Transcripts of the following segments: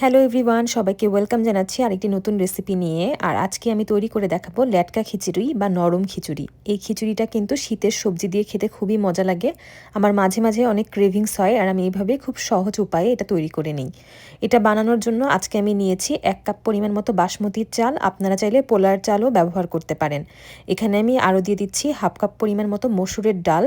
Hello everyone সবাইকে welcome জানাচ্ছি আরেকটি নতুন রেসিপি নিয়ে। আর আজকে আমি তৈরি করে দেখাবো ল্যাটকা খিচুড়ি বা নরম খিচুড়ি। এই খিচুড়িটা কিন্তু শীতের সবজি দিয়ে খেতে খুবই মজা লাগে। আমার মাঝে মাঝে অনেক ক্রেভিংস হয় আর আমি এইভাবে খুব সহজ উপায়ে এটা তৈরি করে নিই। এটা বানানোর জন্য আজকে আমি নিয়েছি এক কাপ পরিমাণ মতো বাসমতির চাল। আপনারা চাইলে পোলার চালও ব্যবহার করতে পারেন। এখানে আমি আরও দিয়ে দিচ্ছি হাফ কাপ পরিমাণ মতো মসুরের ডাল।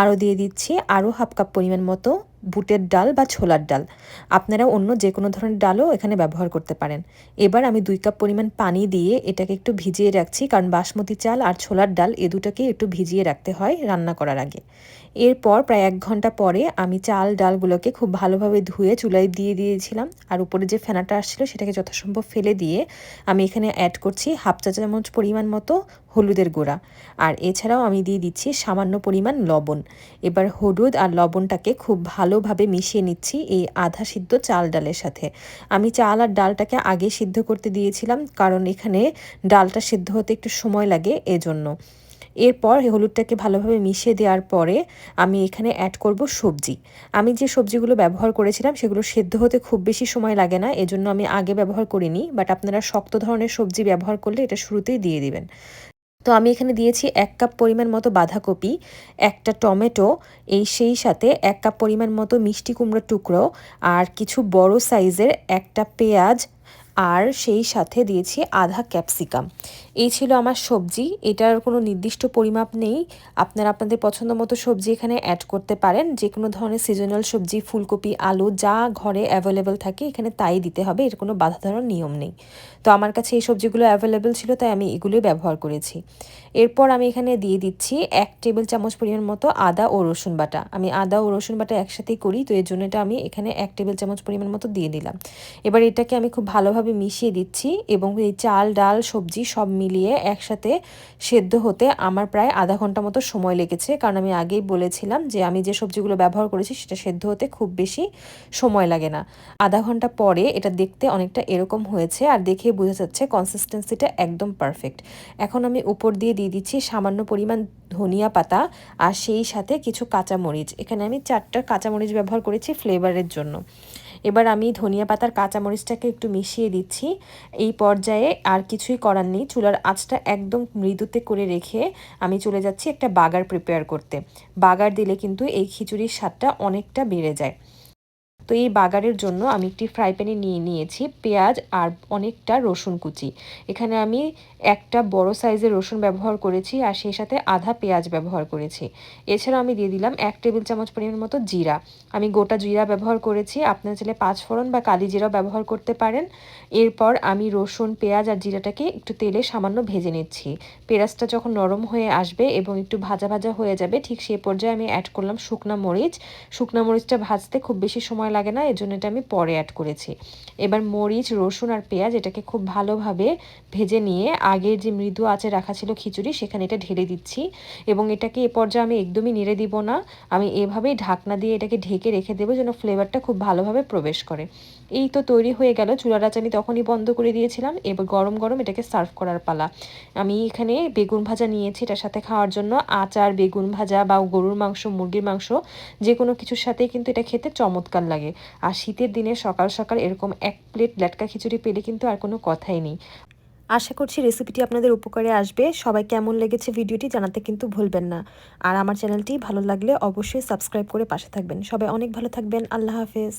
আরও দিয়ে দিচ্ছি আরও হাফ কাপ পরিমাণ মতো বুটের ডাল বা ছোলার ডাল। আপনারা অন্য যে কোনো ধরনের ডালও এখানে ব্যবহার করতে পারেন। এবার আমি দুই কাপ পরিমাণ পানি দিয়ে এটাকে একটু ভিজিয়ে রাখছি, কারণ বাসমতি চাল আর ছোলার ডাল এ দুটাকে একটু ভিজিয়ে রাখতে হয় রান্না করার আগে। এরপর প্রায় এক ঘণ্টা পরে আমি চাল ডালগুলোকে খুব ভালোভাবে ধুয়ে চুলায় দিয়ে দিয়েছিলাম আর উপরে যে ফেনাটা আসছিল সেটাকে যথাসম্ভব ফেলে দিয়ে আমি এখানে অ্যাড করছি হাফ চা চামচ পরিমাণ মতো হলুদের গুঁড়া। আর এছাড়াও আমি দিয়ে দিচ্ছি সামান্য পরিমাণ লবণ। এবার হলুদ আর লবণটাকে খুব ভালোভাবে মিশিয়ে নিচ্ছি এই আধা সিদ্ধ চাল ডালের সাথে। আমি চাল আর ডালটাকে আগে সিদ্ধ করতে দিয়েছিলাম, কারণ এখানে ডালটা সিদ্ধ হতে একটু সময় লাগে এজন্য। এরপর হলুদটাকে ভালোভাবে মিশিয়ে দেওয়ার পরে আমি এখানে অ্যাড করব সবজি। আমি যে সবজিগুলো ব্যবহার করেছিলাম, সেগুলো সেদ্ধ হতে খুব বেশি সময় লাগে না, এজন্য আমি আগে ব্যবহার করিনি বাট আপনারা শক্ত ধরনের সবজি ব্যবহার করলে এটা শুরুতেই দিয়ে দিবেন। তো আমি এখানে দিয়েছি এক কাপ পরিমাণ মতো বাঁধাকপি, একটা টমেটো, এই সেই সাথে এক কাপ পরিমাণ মতো মিষ্টি কুমড়োর টুকরো আর কিছু বড় সাইজের একটা পেঁয়াজ আর সেই সাথে দিয়েছি আধা ক্যাপসিকাম। এই ছিল আমার সবজি। এটার কোনো নির্দিষ্ট পরিমাপ নেই। আপনারা আপনাদের পছন্দ মতো সবজি এখানে অ্যাড করতে পারেন। যে কোনো ধরনের সিজনাল সবজি, ফুলকপি, আলু, যা ঘরে অ্যাভেলেবেল থাকে, এখানে তাই দিতে হবে। এর কোনো বাধা ধরার নিয়ম নেই। তো আমার কাছে এই সবজিগুলো অ্যাভেলেবেল ছিল, তাই আমি এগুলোই ব্যবহার করেছি। এরপর আমি এখানে দিয়ে দিচ্ছি এক টেবিল চামচ পরিমাণ মতো আদা ও রসুন বাটা। আমি আদা ও রসুন বাটা একসাথেই করি, তো এর জন্য এটা আমি এখানে এক টেবিল চামচ পরিমাণ মতো দিয়ে দিলাম। এবার এটাকে আমি খুব ভালোভাবে মিশিয়ে দিচ্ছি এবং এই চাল, ডাল, সবজি সব মিলিয়ে একসাথে সেদ্ধ হতে আমার প্রায় আধা ঘণ্টা মতো সময় লেগেছে। কারণ আমি আগেই বলেছিলাম যে আমি যে সবজিগুলো ব্যবহার করেছি সেটা সেদ্ধ হতে খুব বেশি সময় লাগে না। আধা ঘণ্টা পরে এটা দেখতে অনেকটা এরকম হয়েছে আর দেখে বোঝা যাচ্ছে কনসিস্টেন্সিটা একদম পারফেক্ট এখন আমি উপর দিয়ে দিয়ে দিচ্ছি সামান্য পরিমাণ ধনিয়া পাতা আর সেই সাথে কিছু কাঁচামরিচ। এখানে আমি চারটা কাঁচামরিচ ব্যবহার করেছি ফ্লেভারের জন্য। এবার আমি ধনিয়া পাতার কাঁচামরিচটাকে একটু মিশিয়ে দিচ্ছি। এই পর্যায়ে আর কিছুই করার নেই। চুলার আঁচটা একদম মৃদুতে করে রেখে আমি চলে যাচ্ছি একটা বাগার প্রিপেয়ার করতে। বাগার দিলে কিন্তু এই খিচুড়ির স্বাদটা অনেকটা বেড়ে যায়। তো এই বাগারের জন্য আমি একটি ফ্রাই প্যানে নিয়ে নিয়েছি পেঁয়াজ আর অনেকটা রসুন কুচি। এখানে আমি একটা বড় সাইজের রসুন ব্যবহার করেছি আর সেই সাথে আধা পেঁয়াজ ব্যবহার করেছি। এছাড়াও আমি দিয়ে দিলাম এক টেবিল চামচ পরিমাণ মতো জিরা। আমি গোটা জিরা ব্যবহার করেছি, আপনার চাইলে পাঁচ ফোড়ন বা কালি জিরাও ব্যবহার করতে পারেন। এরপর আমি রসুন, পেঁয়াজ আর জিরাটাকে একটু তেলে সামান্য ভেজে নিচ্ছি। পেঁয়াজটা যখন নরম হয়ে আসবে এবং একটু ভাজা ভাজা হয়ে যাবে, ঠিক সেই পর্যায়ে আমি অ্যাড করলাম শুকনা মরিচ। শুকনা মরিচটা ভাজতে খুব বেশি সময় লাগে না এজন্য এটা আমি পরে অ্যাড করেছি। এবার মরিচ, রসুন আর পেঁয়াজ এটাকে খুব ভালোভাবে ভেজে নিয়ে আগে যে মৃদু আঁচে রাখা ছিল খিচুড়ি, সেখানে এটা ঢেলে দিচ্ছি। এবং এটাকে এ পর্যায়ে আমি একদমই নেড়ে দিব না। আমি এভাবেই ঢাকনা দিয়ে এটাকে ঢেকে রেখে দেবো যেন ফ্লেভারটা খুব ভালোভাবে প্রবেশ করে। এই তো তৈরি হয়ে গেল। চুলার আঁচ আমি তখনই বন্ধ করে দিয়েছিলাম। এবার গরম গরম এটাকে সার্ভ করার পালা। আমি এখানে বেগুন ভাজা নিয়েছি এটার সাথে খাওয়ার জন্য। আচার, বেগুন ভাজা বা গরুর মাংস, মুরগির মাংস যে কোনো কিছুর সাথেই কিন্তু এটা খেতে চমৎকার লাগে। আর শীতের দিনে সকাল সকাল এরকম এক প্লেট ল্যাটকা খিচুড়ি পেলে কিন্তু আর কোনো কথাই নেই। আশা করছি রেসিপিটি আপনাদের উপকারে আসবে। সবাই কেমন লেগেছে ভিডিওটি জানাতে কিন্তু ভুলবেন না। আর আমার চ্যানেলটি ভালো লাগলে অবশ্যই সাবস্ক্রাইব করে পাশে থাকবেন। সবাই অনেক ভালো থাকবেন। আল্লাহ হাফেজ।